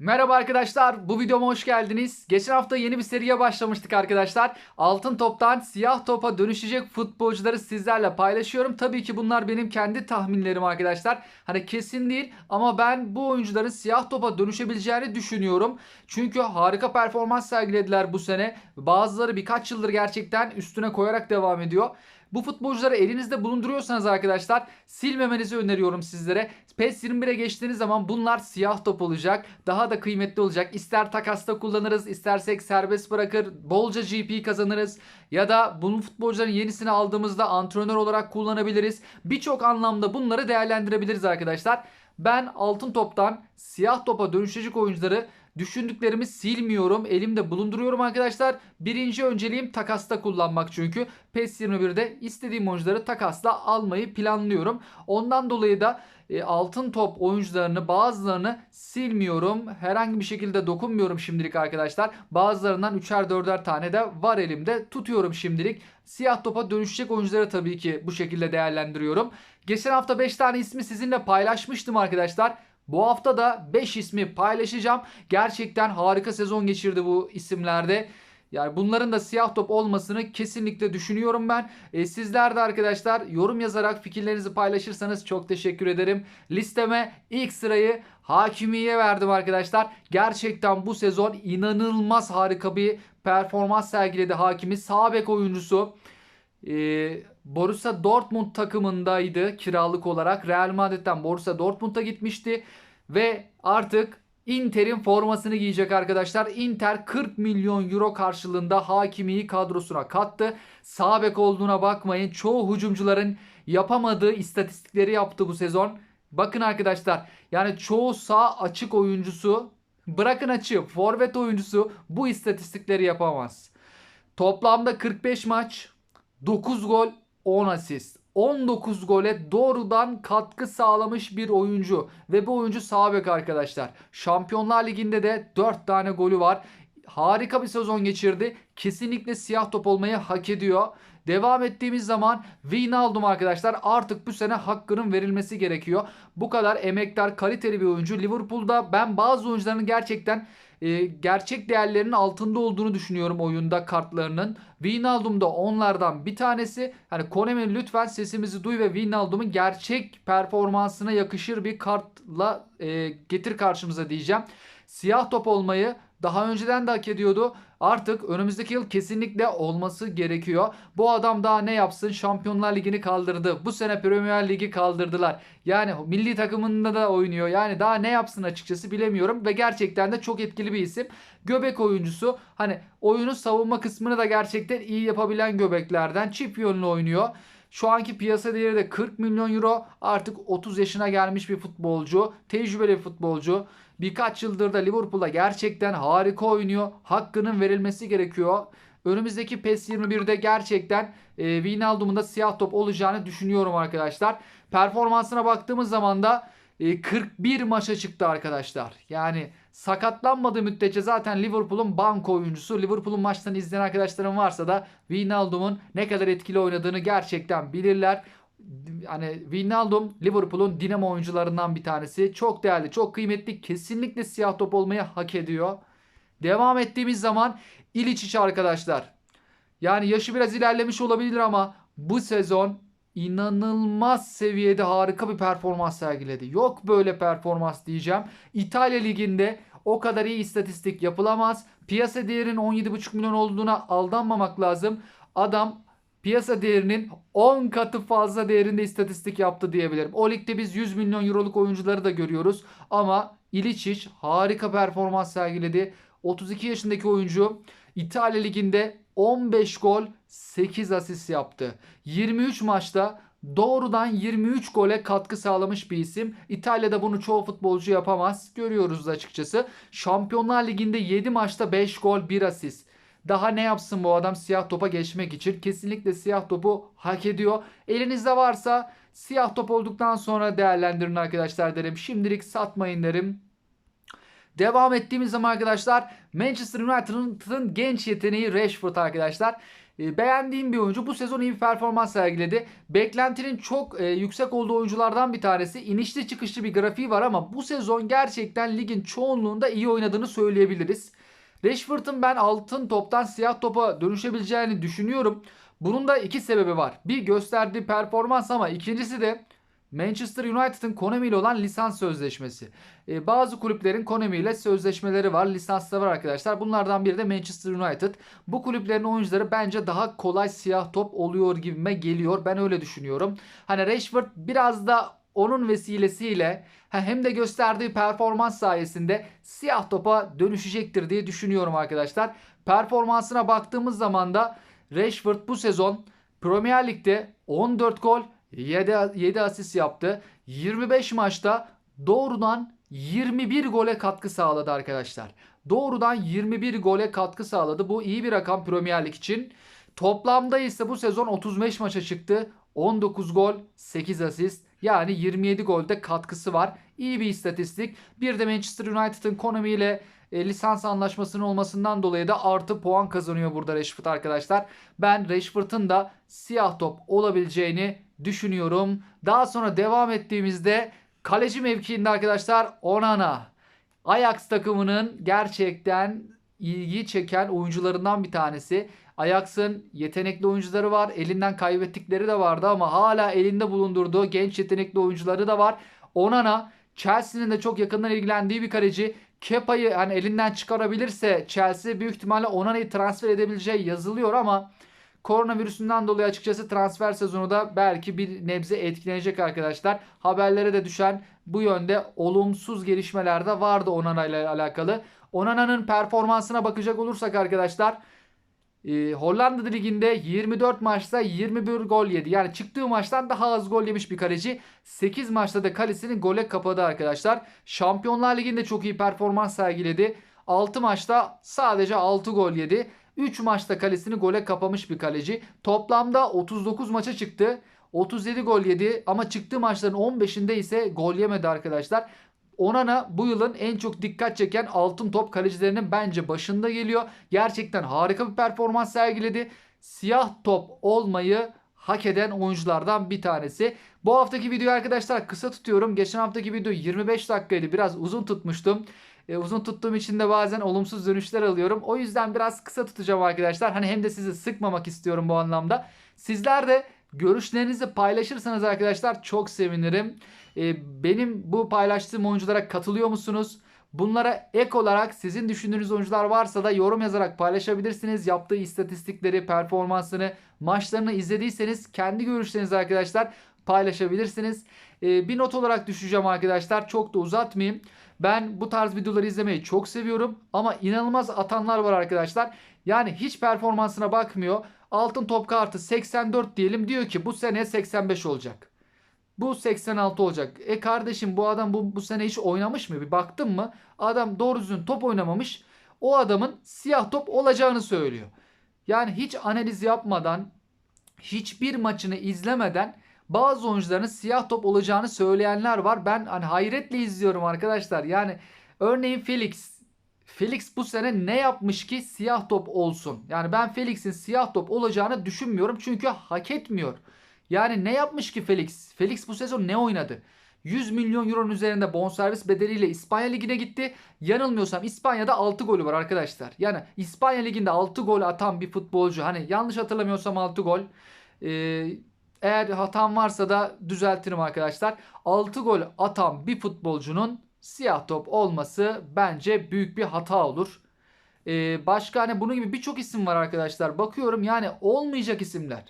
Merhaba arkadaşlar, bu videoma hoş geldiniz. Geçen hafta yeni bir seriye başlamıştık arkadaşlar. Altın toptan siyah topa dönüşecek futbolcuları sizlerle paylaşıyorum. Tabii ki bunlar benim kendi tahminlerim arkadaşlar. Hani kesin değil ama ben bu oyuncuların siyah topa dönüşebileceğini düşünüyorum. Çünkü harika performans sergilediler bu sene. Bazıları birkaç yıldır gerçekten üstüne koyarak devam ediyor. Bu futbolcuları elinizde bulunduruyorsanız arkadaşlar silmemenizi öneriyorum sizlere. PES 21'e geçtiğiniz zaman bunlar siyah top olacak. Daha da kıymetli olacak. İster takasta kullanırız, istersek serbest bırakır, bolca GP kazanırız. Ya da bunun futbolcuların yenisini aldığımızda antrenör olarak kullanabiliriz. Birçok anlamda bunları değerlendirebiliriz arkadaşlar. Ben altın toptan siyah topa dönüşecek oyuncuları Düşündüklerimi silmiyorum. Elimde bulunduruyorum arkadaşlar. Birinci önceliğim takasta kullanmak çünkü. PES 21'de istediğim oyuncuları takasla almayı planlıyorum. Ondan dolayı da e, altın top oyuncularını bazılarını silmiyorum. Herhangi bir şekilde dokunmuyorum şimdilik arkadaşlar. Bazılarından 3'er 4'er tane de var elimde. Tutuyorum şimdilik. Siyah topa dönüşecek oyuncuları tabii ki bu şekilde değerlendiriyorum. Geçen hafta 5 tane ismi sizinle paylaşmıştım arkadaşlar. Bu hafta da 5 ismi paylaşacağım. Gerçekten harika sezon geçirdi bu isimlerde. Yani bunların da siyah top olmasını kesinlikle düşünüyorum ben. E, sizler de arkadaşlar yorum yazarak fikirlerinizi paylaşırsanız çok teşekkür ederim. Listeme ilk sırayı Hakimiye verdim arkadaşlar. Gerçekten bu sezon inanılmaz harika bir performans sergiledi Hakimi. Sağ bek oyuncusu. Ee, Borussia Dortmund takımındaydı kiralık olarak. Real Madrid'den Borussia Dortmund'a gitmişti ve artık Inter'in formasını giyecek arkadaşlar. Inter 40 milyon euro karşılığında Hakimi'yi kadrosuna kattı. Sağ bek olduğuna bakmayın. Çoğu hücumcuların yapamadığı istatistikleri yaptı bu sezon. Bakın arkadaşlar yani çoğu sağ açık oyuncusu bırakın açı forvet oyuncusu bu istatistikleri yapamaz. Toplamda 45 maç 9 gol 10 asist. 19 gole doğrudan katkı sağlamış bir oyuncu ve bu oyuncu sağ bek arkadaşlar. Şampiyonlar Ligi'nde de 4 tane golü var. Harika bir sezon geçirdi. Kesinlikle siyah top olmayı hak ediyor. Devam ettiğimiz zaman Wijnaldum arkadaşlar artık bu sene hakkının verilmesi gerekiyor. Bu kadar emektar kaliteli bir oyuncu. Liverpool'da ben bazı oyuncuların gerçekten e, gerçek değerlerinin altında olduğunu düşünüyorum oyunda kartlarının. Wijnaldum da onlardan bir tanesi. Hani Konemi lütfen sesimizi duy ve Wijnaldum'un gerçek performansına yakışır bir kartla e, getir karşımıza diyeceğim. Siyah top olmayı daha önceden de hak ediyordu. Artık önümüzdeki yıl kesinlikle olması gerekiyor. Bu adam daha ne yapsın? Şampiyonlar Ligi'ni kaldırdı. Bu sene Premier Ligi kaldırdılar. Yani milli takımında da oynuyor. Yani daha ne yapsın açıkçası bilemiyorum. Ve gerçekten de çok etkili bir isim. Göbek oyuncusu. Hani oyunu savunma kısmını da gerçekten iyi yapabilen göbeklerden. Çift yönlü oynuyor. Şu anki piyasa değeri de 40 milyon euro. Artık 30 yaşına gelmiş bir futbolcu. Tecrübeli bir futbolcu. Birkaç yıldır da Liverpool'a gerçekten harika oynuyor. Hakkının verilmesi gerekiyor. Önümüzdeki PES 21'de gerçekten e, Wijnaldum'un da siyah top olacağını düşünüyorum arkadaşlar. Performansına baktığımız zaman da e, 41 maça çıktı arkadaşlar. Yani sakatlanmadığı müddetçe zaten Liverpool'un banko oyuncusu. Liverpool'un maçlarını izleyen arkadaşlarım varsa da Wijnaldum'un ne kadar etkili oynadığını gerçekten bilirler hani Wijnaldum Liverpool'un dinamo oyuncularından bir tanesi. Çok değerli, çok kıymetli. Kesinlikle siyah top olmayı hak ediyor. Devam ettiğimiz zaman İliçiç arkadaşlar. Yani yaşı biraz ilerlemiş olabilir ama bu sezon inanılmaz seviyede harika bir performans sergiledi. Yok böyle performans diyeceğim. İtalya Ligi'nde o kadar iyi istatistik yapılamaz. Piyasa değerinin 17,5 milyon olduğuna aldanmamak lazım. Adam piyasa değerinin 10 katı fazla değerinde istatistik yaptı diyebilirim. O ligde biz 100 milyon euroluk oyuncuları da görüyoruz. Ama İliçiç harika performans sergiledi. 32 yaşındaki oyuncu İtalya Ligi'nde 15 gol 8 asist yaptı. 23 maçta doğrudan 23 gole katkı sağlamış bir isim. İtalya'da bunu çoğu futbolcu yapamaz. Görüyoruz açıkçası. Şampiyonlar Ligi'nde 7 maçta 5 gol 1 asist. Daha ne yapsın bu adam siyah topa geçmek için? Kesinlikle siyah topu hak ediyor. Elinizde varsa siyah top olduktan sonra değerlendirin arkadaşlar derim. Şimdilik satmayın derim. Devam ettiğimiz zaman arkadaşlar Manchester United'ın genç yeteneği Rashford arkadaşlar. E, beğendiğim bir oyuncu. Bu sezon iyi bir performans sergiledi. Beklentinin çok e, yüksek olduğu oyunculardan bir tanesi. İnişli çıkışlı bir grafiği var ama bu sezon gerçekten ligin çoğunluğunda iyi oynadığını söyleyebiliriz. Rashford'un ben altın toptan siyah topa dönüşebileceğini düşünüyorum. Bunun da iki sebebi var. Bir gösterdiği performans ama ikincisi de Manchester United'ın Konami ile olan lisans sözleşmesi. Ee, bazı kulüplerin Konami ile sözleşmeleri var, lisansları var arkadaşlar. Bunlardan biri de Manchester United. Bu kulüplerin oyuncuları bence daha kolay siyah top oluyor gibime geliyor. Ben öyle düşünüyorum. Hani Rashford biraz da onun vesilesiyle hem de gösterdiği performans sayesinde siyah topa dönüşecektir diye düşünüyorum arkadaşlar. Performansına baktığımız zaman da Rashford bu sezon Premier Lig'de 14 gol 7, 7 asist yaptı. 25 maçta doğrudan 21 gole katkı sağladı arkadaşlar. Doğrudan 21 gole katkı sağladı. Bu iyi bir rakam Premier Lig için. Toplamda ise bu sezon 35 maça çıktı. 19 gol, 8 asist. Yani 27 golde katkısı var. İyi bir istatistik. Bir de Manchester United'ın Konami ile e, lisans anlaşmasının olmasından dolayı da artı puan kazanıyor burada Rashford arkadaşlar. Ben Rashford'un da siyah top olabileceğini düşünüyorum. Daha sonra devam ettiğimizde kaleci mevkiinde arkadaşlar Onana. Ajax takımının gerçekten ilgi çeken oyuncularından bir tanesi. Ajax'ın yetenekli oyuncuları var. Elinden kaybettikleri de vardı ama hala elinde bulundurduğu genç yetenekli oyuncuları da var. Onana Chelsea'nin de çok yakından ilgilendiği bir kaleci. Kepa'yı hani elinden çıkarabilirse Chelsea büyük ihtimalle Onana'yı transfer edebileceği yazılıyor ama koronavirüsünden dolayı açıkçası transfer sezonu da belki bir nebze etkilenecek arkadaşlar. Haberlere de düşen bu yönde olumsuz gelişmeler de vardı Onana ile alakalı. Onana'nın performansına bakacak olursak arkadaşlar e, Hollanda Ligi'nde 24 maçta 21 gol yedi. Yani çıktığı maçtan daha az gol yemiş bir kaleci. 8 maçta da kalesini gole kapadı arkadaşlar. Şampiyonlar Ligi'nde çok iyi performans sergiledi. 6 maçta sadece 6 gol yedi. 3 maçta kalesini gole kapamış bir kaleci. Toplamda 39 maça çıktı. 37 gol yedi ama çıktığı maçların 15'inde ise gol yemedi arkadaşlar. Onana bu yılın en çok dikkat çeken altın top kalecilerinin bence başında geliyor. Gerçekten harika bir performans sergiledi. Siyah top olmayı hak eden oyunculardan bir tanesi. Bu haftaki videoyu arkadaşlar kısa tutuyorum. Geçen haftaki video 25 dakikaydı. Biraz uzun tutmuştum. E, uzun tuttuğum için de bazen olumsuz dönüşler alıyorum. O yüzden biraz kısa tutacağım arkadaşlar. Hani hem de sizi sıkmamak istiyorum bu anlamda. Sizler de görüşlerinizi paylaşırsanız arkadaşlar çok sevinirim. E, benim bu paylaştığım oyunculara katılıyor musunuz? Bunlara ek olarak sizin düşündüğünüz oyuncular varsa da yorum yazarak paylaşabilirsiniz. Yaptığı istatistikleri, performansını, maçlarını izlediyseniz kendi görüşlerinizi arkadaşlar paylaşabilirsiniz. Ee, bir not olarak düşeceğim arkadaşlar. Çok da uzatmayayım. Ben bu tarz videoları izlemeyi çok seviyorum. Ama inanılmaz atanlar var arkadaşlar. Yani hiç performansına bakmıyor. Altın top kartı 84 diyelim. Diyor ki bu sene 85 olacak. Bu 86 olacak. E kardeşim bu adam bu, bu sene hiç oynamış mı? Bir baktın mı? Adam doğru düzgün top oynamamış. O adamın siyah top olacağını söylüyor. Yani hiç analiz yapmadan, hiçbir maçını izlemeden bazı oyuncuların siyah top olacağını söyleyenler var. Ben hani hayretle izliyorum arkadaşlar. Yani örneğin Felix. Felix bu sene ne yapmış ki siyah top olsun? Yani ben Felix'in siyah top olacağını düşünmüyorum. Çünkü hak etmiyor. Yani ne yapmış ki Felix? Felix bu sezon ne oynadı? 100 milyon euronun üzerinde bonservis bedeliyle İspanya Ligi'ne gitti. Yanılmıyorsam İspanya'da 6 golü var arkadaşlar. Yani İspanya Ligi'nde 6 gol atan bir futbolcu. Hani yanlış hatırlamıyorsam 6 gol. Ee, eğer hatam varsa da düzeltirim arkadaşlar. 6 gol atan bir futbolcunun siyah top olması bence büyük bir hata olur. Ee, başka hani bunun gibi birçok isim var arkadaşlar. Bakıyorum yani olmayacak isimler.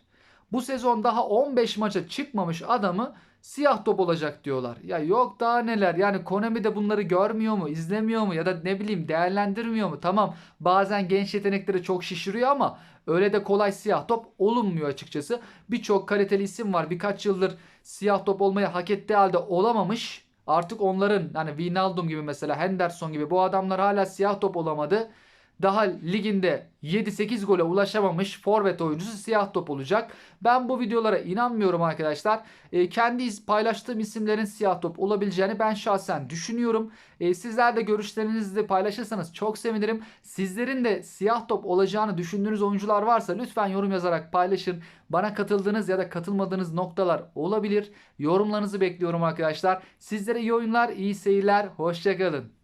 Bu sezon daha 15 maça çıkmamış adamı siyah top olacak diyorlar. Ya yok daha neler yani Konami de bunları görmüyor mu izlemiyor mu ya da ne bileyim değerlendirmiyor mu? Tamam bazen genç yetenekleri çok şişiriyor ama öyle de kolay siyah top olunmuyor açıkçası. Birçok kaliteli isim var birkaç yıldır siyah top olmayı hak ettiği halde olamamış. Artık onların hani Wijnaldum gibi mesela Henderson gibi bu adamlar hala siyah top olamadı. Daha liginde 7-8 gole ulaşamamış forvet oyuncusu siyah top olacak. Ben bu videolara inanmıyorum arkadaşlar. E, kendi paylaştığım isimlerin siyah top olabileceğini ben şahsen düşünüyorum. E, sizler de görüşlerinizi paylaşırsanız çok sevinirim. Sizlerin de siyah top olacağını düşündüğünüz oyuncular varsa lütfen yorum yazarak paylaşın. Bana katıldığınız ya da katılmadığınız noktalar olabilir. Yorumlarınızı bekliyorum arkadaşlar. Sizlere iyi oyunlar, iyi seyirler. Hoşçakalın.